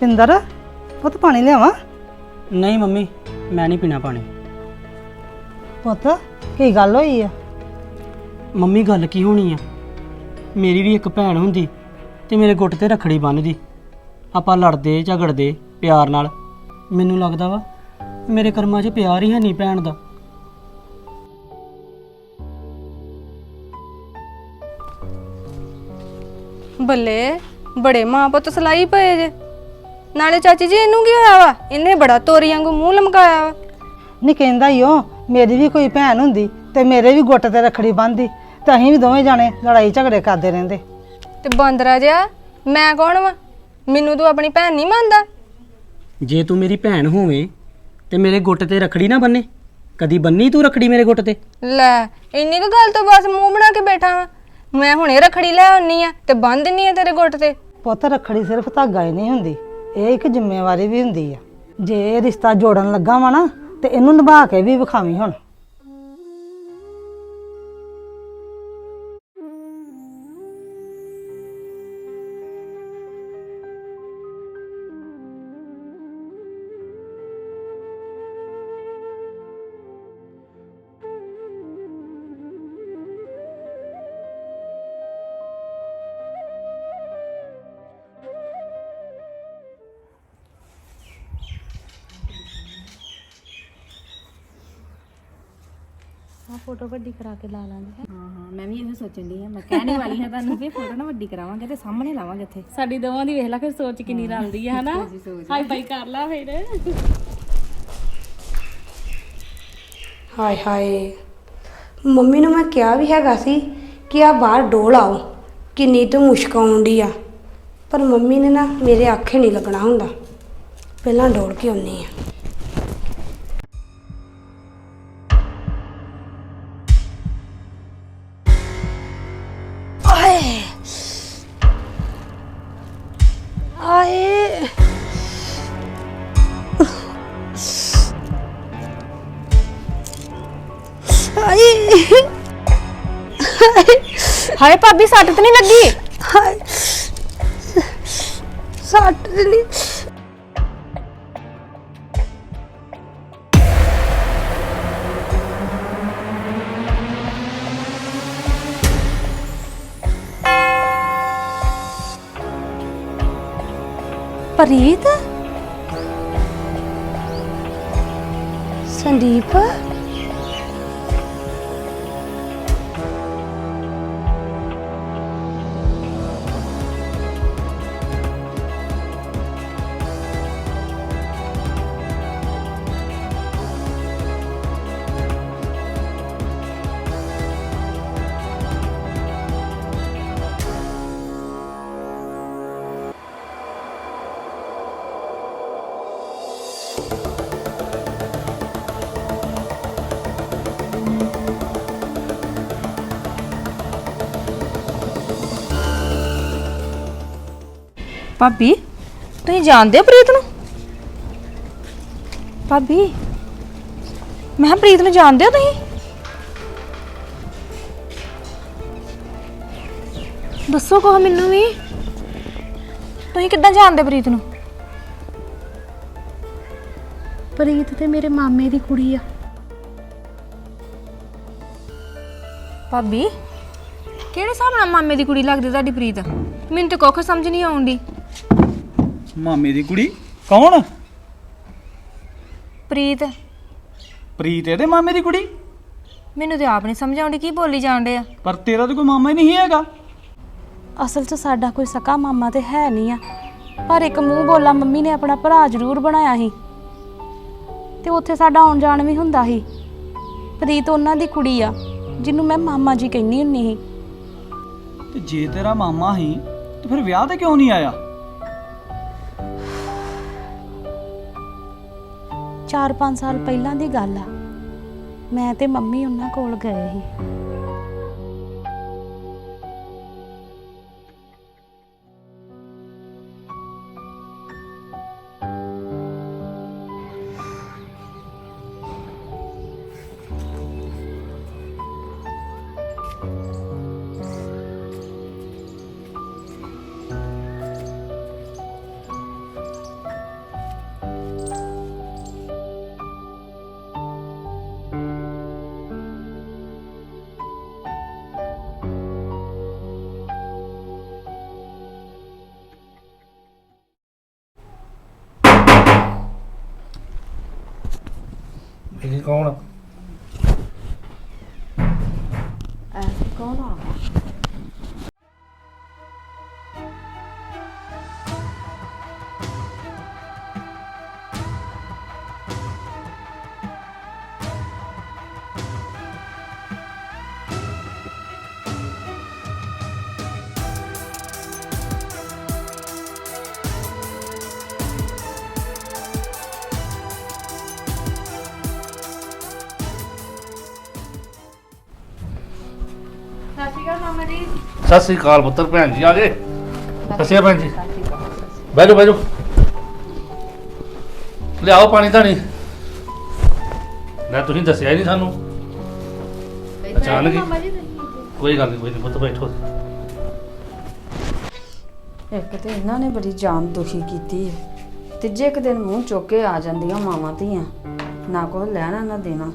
ਪਿੰਦਰ ਪੁੱਤ ਪਾਣੀ ਲਿਆਵਾਂ? ਨਹੀਂ ਮੰਮੀ ਮੈਂ ਨਹੀਂ ਪੀਣਾ ਪਾਣੀ। ਪੁੱਤ ਕੀ ਗੱਲ ਹੋਈ ਆ? ਮੰਮੀ ਗੱਲ ਕੀ ਹੋਣੀ ਆ? ਮੇਰੀ ਵੀ ਇੱਕ ਭੈਣ ਹੁੰਦੀ ਤੇ ਮੇਰੇ ਗੁੱਟ ਤੇ ਰਖੜੀ ਬੰਨ੍ਹਦੀ ਆਪਾਂ ਲੜਦੇ ਝਗੜਦੇ ਪਿਆਰ ਨਾਲ। ਮੈਨੂੰ ਲੱਗਦਾ ਵਾ ਮੇਰੇ ਕਰਮਾਂ 'ਚ ਪਿਆਰ ਹੀ ਹੈ ਨਹੀਂ ਭੈਣ ਦਾ। ਬੱਲੇ ਬੜੇ ਮਾਂ ਪੁੱਤ ਸਲਾਈ ਪਏ ਜੇ। ਨਾਲੇ ਚਾਚੀ ਜੀ ਇਹਨੂੰ ਕੀ ਹੋਇਆ ਵਾ? ਇਹਨੇ ਬੜਾ ਤੋਰੀ ਵਾਂਗੂ ਮੂੰਹ ਲਮਕਾਇਆ ਵਾ। ਨਹੀਂ ਕਹਿੰਦਾ ਹੀ ਉਹ ਮੇਰੀ ਵੀ ਕੋਈ ਭੈਣ ਹੁੰਦੀ ਤੇ ਮੇਰੇ ਵੀ ਗੁੱਟ ਤੇ ਰਖੜੀ ਬੰਨਦੀ ਤੇ ਅਸੀਂ ਵੀ ਦੋਵੇਂ ਜਾਣੇ ਲੜਾਈ ਝਗੜੇ ਕਰਦੇ ਰਹਿੰਦੇ। ਤੇ ਬਾਂਦਰਾ ਜਿਹਾ ਮੈਂ ਕੌਣ ਵਾ? ਮੈਨੂੰ ਤੂੰ ਆਪਣੀ ਭੈਣ ਨਹੀਂ ਮੰਨਦਾ। ਜੇ ਤੂੰ ਮੇਰੀ ਭੈਣ ਹੋਵੇਂ ਤੇ ਮੇਰੇ ਗੁੱਟ ਤੇ ਰਖੜੀ ਨਾ ਬੰਨੇ ਕਦੀ ਬੰਨੀ ਤੂੰ ਰਖੜੀ ਮੇਰੇ ਗੁੱਟ ਤੇ? ਲੈ ਇੰਨੀ ਕੁ ਗੱਲ ਤੋਂ ਬਸ ਮੂੰਹ ਬਣਾ ਕੇ ਬੈਠਾ ਵਾਂ। ਮੈਂ ਹੁਣੇ ਰਖੜੀ ਲੈ ਆਉਣੀ ਆ ਤੇ ਬੰਨ ਦਿੰਨੀ ਆ ਤੇਰੇ ਗੁੱਟ ਤੇ। ਪੁੱਤ ਰਖੜੀ ਸਿਰਫ ਧਾਗਾ ਹੀ ਨਹੀਂ ਹੁੰਦੀ। ਇਹ ਇੱਕ ਜ਼ਿੰਮੇਵਾਰੀ ਵੀ ਹੁੰਦੀ ਆ। ਜੇ ਇਹ ਰਿਸ਼ਤਾ ਜੋੜਨ ਲੱਗਾ ਵਾ ਨਾ, ਤੇ ਇਹਨੂੰ ਨਿਭਾ ਕੇ ਵੀ ਵਿਖਾਵੀਂ ਹੁਣ। ਫੋਟੋ ਵੱਡੀ ਕਰਾ ਕੇ ਲਾ ਲਾਂਗੇ। ਹਾਂ ਹਾਂ ਮੈਂ ਵੀ ਇਹੋ ਸੋਚਣ ਦੀ ਆ ਮੈਂ ਕਹਿਣੇ ਵਾਲੀ ਹਾਂ ਤੁਹਾਨੂੰ ਵੀ ਫੋਟੋ ਨਾ ਵੱਡੀ ਕਰਾਵਾਂਗੇ ਤੇ ਸਾਹਮਣੇ ਲਾਵਾਂਗੇ ਇੱਥੇ ਸਾਡੀ ਦੋਵਾਂ ਦੀ ਵੇਖ ਲੈ ਫਿਰ ਸੋਚ ਕਿੰਨੀ ਰਲਦੀ ਆ ਹਨਾ? ਹਾਈ ਫਾਈ ਕਰ ਲਾ ਫਿਰ। ਹਾਏ ਹਾਏ। ਮੰਮੀ ਨੂੰ ਮੈਂ ਕਿਹਾ ਵੀ ਹੈਗਾ ਸੀ ਕਿ ਆ ਬਾਹਰ ਡੋਲ ਆਓ ਕਿੰਨੀ ਤੋਂ ਮੁਸ਼ਕ ਆਉਂਦੀ ਆ। ਪਰ ਮੰਮੀ ਨੇ ਨਾ ਮੇਰੇ ਆਖੇ ਨਹੀਂ ਲੱਗਣਾ ਹੁੰਦਾ। ਪਹਿਲਾਂ ਡੋਲ ਕੇ ਆਉਣੀ ਆ। ਹਾਏ ਭਾਬੀ ਸੱਟ ਤੇ ਨਹੀਂ ਲੱਗੀ? ਹਾਏ। ਸੱਟ ਨਹੀਂ। ਪ੍ਰੀਤ? ਸੰਦੀਪ? ਭਾਬੀ ਤੁਸੀਂ ਜਾਣਦੇ ਹੋ ਪ੍ਰੀਤ ਨੂੰ? ਭਾਬੀ ਮੈਂ ਕਿਹਾ ਪ੍ਰੀਤ ਨੂੰ ਜਾਣਦੇ ਹੋ ਤੁਸੀਂ? ਦੱਸੋ ਕੋ ਮੈਨੂੰ ਵੀ। ਤੁਸੀਂ ਕਿੱਦਾਂ ਜਾਣਦੇ ਪ੍ਰੀਤ ਨੂੰ? ਪ੍ਰੀਤ ਤੇ ਮੇਰੇ ਮਾਮੇ ਦੀ ਕੁੜੀ ਆ। ਭਾਬੀ ਕਿਹੜੇ ਹਿਸਾਬ ਨਾਲ ਮਾਮੇ ਦੀ ਕੁੜੀ ਲੱਗਦੀ ਤੁਹਾਡੀ ਪ੍ਰੀਤ? ਮੈਨੂੰ ਤੇ ਕੁੱਖ ਸਮਝ ਨਹੀਂ ਆਉਂਦੀ। ਮਾਮੇ ਦੀ ਕੁੜੀ। ਕੌਣ? ਪ੍ਰੀਤ। ਪ੍ਰੀਤ ਇਹਦੇ ਮਾਮੇ ਦੀ ਕੁੜੀ? ਮੈਨੂੰ ਤੇ ਆਪ ਨਹੀਂ ਸਮਝ ਆਉਂਦੀ ਕੀ ਬੋਲੀ ਜਾਂਦੇ ਆ ਪਰ ਤੇਰਾ ਤਾਂ ਕੋਈ ਮਾਮਾ ਹੀ ਨਹੀਂ ਹੈਗਾ। ਅਸਲ 'ਚ ਸਾਡਾ ਕੋਈ ਸਕਾ ਮਾਮਾ ਤੇ ਹੈ ਨਹੀਂ ਆ। ਪਰ ਇੱਕ ਮੂੰਹ ਬੋਲਾ ਮੰਮੀ ਨੇ ਆਪਣਾ ਭਰਾ ਜ਼ਰੂਰ ਬਣਾਇਆ ਸੀ। ਤੇ ਉੱਥੇ ਸਾਡਾ ਆਉਣ ਜਾਣ ਵੀ ਹੁੰਦਾ ਸੀ। ਪ੍ਰੀਤ ਉਹਨਾਂ ਦੀ ਕੁੜੀ ਆ ਜਿਹਨੂੰ ਮੈਂ ਮਾਮਾ ਜੀ ਕਹਿੰਦੀ ਹੁੰਨੀ ਸੀ। ਤੇ ਜੇ ਤੇਰਾ ਮਾਮਾ ਹੀ ਤੇ ਫਿਰ ਵਿਆਹ ਤੇ ਕਿਉਂ ਨਹੀਂ ਆਇਆ? 4-5 ਸਾਲ ਪਹਿਲਾਂ ਦੀ ਗੱਲ ਆ। ਮੈਂ ਤੇ ਮੰਮੀ ਉਹਨਾਂ ਕੋਲ ਗਏ ਸੀ। ਇਹ ਕੌਣ ਆ? ਸਤਿ ਸ੍ਰੀ ਅਕਾਲ ਪੁੱਤਰ ਭੈਣ ਜੀ, ਆ ਗਏ? ਸਤਿ ਸ਼੍ਰੀ ਅਕਾਲ ਭੈਣ ਜੀ ਬੈਠੋ ਬੈਠੋ ਲਿਆਓ ਪਾਣੀ ਧਾਣੀ। ਨਾ ਤੁਸੀਂ ਦੱਸਿਆ ਹੀ ਨਹੀਂ ਸਾਨੂੰ। ਅਚਾਨਕ ਹੀ। ਕੋਈ ਗੱਲ ਨਹੀਂ, ਕੋਈ ਨਹੀਂ ਪੁੱਤ, ਬੈਠੋ। ਇੱਕ ਤੇ ਇਹਨਾਂ ਨੇ ਬੜੀ ਜਾਨ ਦੁਖੀ ਕੀਤੀ ਹੈ ਤੀਜੇ ਇੱਕ ਦਿਨ ਮੂੰਹ ਚੁੱਕ ਕੇ ਆ ਜਾਂਦੀਆਂ ਮਾਵਾਂ ਧੀਆਂ। ਨਾ ਕੋਈ ਲੈਣਾ, ਨਾ ਦੇਣਾ।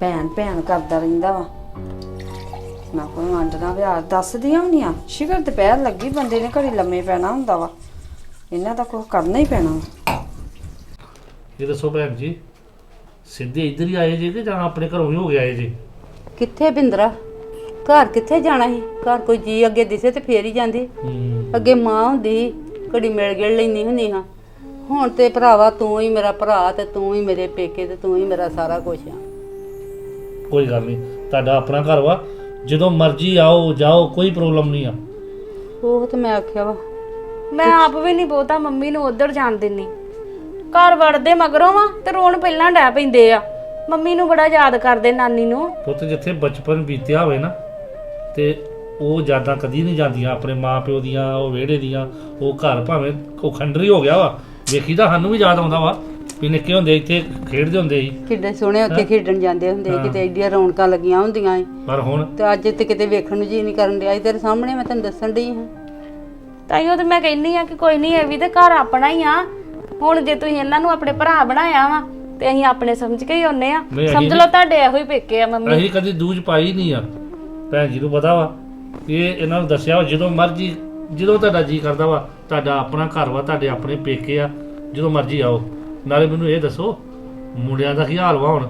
ਭੈਣ ਭੈਣ ਕਰਦਾ ਰਹਿੰਦਾ ਵਾ। ਨਾ ਕੋਈ ਵੰਡਣਾ ਵਿਆਹ ਦੱਸਦੀਆਂ ਵੀ ਨਹੀਂ ਆ। ਸ਼ਿਕਰ ਦੁਪਹਿਰ ਲੱਗੀ ਬੰਦੇ ਨੇ ਘੜੀ ਲੰਮੇ ਪੈਣਾ ਹੁੰਦਾ ਵਾ। ਇਹਨਾਂ ਦਾ ਕੁਝ ਕਰਨਾ ਹੀ ਪੈਣਾ ਵਾ। ਇਹ ਦੱਸੋ ਭੈਣ ਜੀ ਸਿੱਧੇ ਇੱਧਰ ਹੀ ਆਏ ਜੇ ਕਿ ਜਾਂ ਆਪਣੇ ਘਰੋਂ ਹੀ ਹੋ ਕੇ ਆਏ ਜੇ? ਕਿੱਥੇ ਬਿੰਦਰਾ? ਘਰ ਕਿੱਥੇ ਜਾਣਾ ਸੀ? ਘਰ ਕੋਈ ਜੀ ਅੱਗੇ ਦਿਸੇ ਤੇ ਫੇਰ ਹੀ ਜਾਂਦੀ। ਅੱਗੇ ਮਾਂ ਹੁੰਦੀ ਸੀ, ਘੜੀ ਮਿਲ ਗਿਲ ਲੈਂਦੀ ਹੁੰਦੀ ਹਾਂ। ਹੁਣ ਤੇ ਭਰਾਵਾ ਤੂੰ ਹੀ ਮੇਰਾ ਭਰਾ ਤੇ ਤੂੰ ਹੀ ਮੇਰੇ ਪੇਕੇ ਤੇ ਤੂੰ ਹੀ ਮੇਰਾ ਸਾਰਾ ਕੁਝ ਆ। ਕੋਈ ਗੱਲ ਨਹੀਂ ਤੁਹਾਡਾ ਆਪਣਾ ਘਰ ਵਾ। ਜਦੋਂ ਮਰਜ਼ੀ ਆਓ ਜਾਓ ਕੋਈ ਪ੍ਰੋਬਲਮ ਨਹੀਂ ਆ। ਉਹ ਤੇ ਮੈਂ ਆਖਿਆ ਵਾ। ਮੈਂ ਆਪ ਵੀ ਨਹੀਂ ਬਹੁਤਾ ਮੰਮੀ ਨੂੰ ਉਧਰ ਜਾਣ ਦਿੰਨੀ। ਘਰ ਵੜਦੇ ਮਗਰੋਂ ਵਾ ਤੇ ਰੋਣ ਪਹਿਲਾਂ ਡੈ ਪੈਂਦੇ ਆ। ਮੰਮੀ ਨੂੰ ਬੜਾ ਯਾਦ ਕਰਦੇ ਨਾਨੀ ਨੂੰ। ਪੁੱਤ ਜਿੱਥੇ ਬਚਪਨ ਬੀਤਿਆ ਹੋਵੇ ਨਾ ਤੇ ਉਹ ਯਾਦਾਂ ਕਦੀ ਨਹੀਂ ਜਾਂਦੀਆਂ। ਆਪਣੇ ਮਾਪਿਓ ਦੀਆਂ ਉਹ ਵਿਹੜੇ ਦੀਆਂ ਉਹ ਘਰ ਭਾਵੇਂ ਉਹ ਖੰਡਰੀ ਹੋ ਗਿਆ ਵਾ ਵੇਖੀਦਾ ਸਾਨੂੰ ਵੀ ਯਾਦ ਆਉਂਦਾ ਵਾ। ਵੀ ਨਿੱਕੇ ਹੁੰਦੇ ਇੱਥੇ ਖੇਡਦੇ ਹੁੰਦੇ ਸੀ। ਕਿੱਡੇ ਸੋਹਣੇ ਉੱਥੇ ਖੇਡਣ ਜਾਂਦੇ ਹੁੰਦੇ ਸੀ, ਕਿਤੇ ਏਡੀਆਂ ਰੌਣਕਾਂ ਲੱਗੀਆਂ ਹੁੰਦੀਆਂ ਸੀ। ਪਰ ਹੁਣ ਤੇ ਅੱਜ ਤੇ ਕਿਤੇ ਵੇਖਣ ਨੂੰ ਜੀ ਨਹੀਂ ਕਰਨ ਡਿਆ। ਤੇਰੇ ਸਾਹਮਣੇ ਮੈਂ ਤੈਨੂੰ ਦੱਸਣ ਡਈ ਹਾਂ। ਤਾਈਓ ਤੇ ਮੈਂ ਕਹਿੰਨੀ ਆ ਕਿ ਕੋਈ ਨਹੀਂ ਇਹ ਵੀ ਤੇ ਘਰ ਆਪਣਾ ਹੀ ਆ। ਹੁਣ ਜੇ ਤੁਸੀਂ ਇਹਨਾਂ ਨੂੰ ਆਪਣੇ ਭਰਾ ਬਣਾਇਆ ਵਾ ਤੇ ਅਸੀਂ ਆਪਣੇ ਸਮਝ ਕੇ ਹੀ ਆਉਨੇ ਆ। ਨਹੀਂ, ਅਸੀਂ ਸਮਝ ਲਓ ਤੁਹਾਡੇ ਇਹੋ ਹੀ ਪੇਕੇ ਆ ਮੰਮੀ। ਅਸੀਂ ਕਦੀ ਦੂਜ ਪਾਈ ਨਹੀਂ ਆ। ਭੈਣ ਜੀ ਨੂੰ ਪਤਾ ਵਾ ਇਹ ਇਹਨਾਂ ਨੂੰ ਦੱਸਿਆ ਵਾ ਜਦੋਂ ਮਰਜ਼ੀ ਜਦੋਂ ਤੁਹਾਡਾ ਜੀ ਕਰਦਾ ਵਾ ਤੁਹਾਡਾ ਆਪਣਾ ਘਰ ਵਾ ਤੁਹਾਡੇ ਆਪਣੇ ਪੇਕੇ ਆ ਜਦੋਂ ਮਰਜ਼ੀ ਆਓ। ਨਾਲੇ ਮੈਨੂੰ ਇਹ ਦੱਸੋ ਮੁੰਡਿਆਂ ਦਾ ਕੀ ਹਾਲ ਵਾ ਹੁਣ?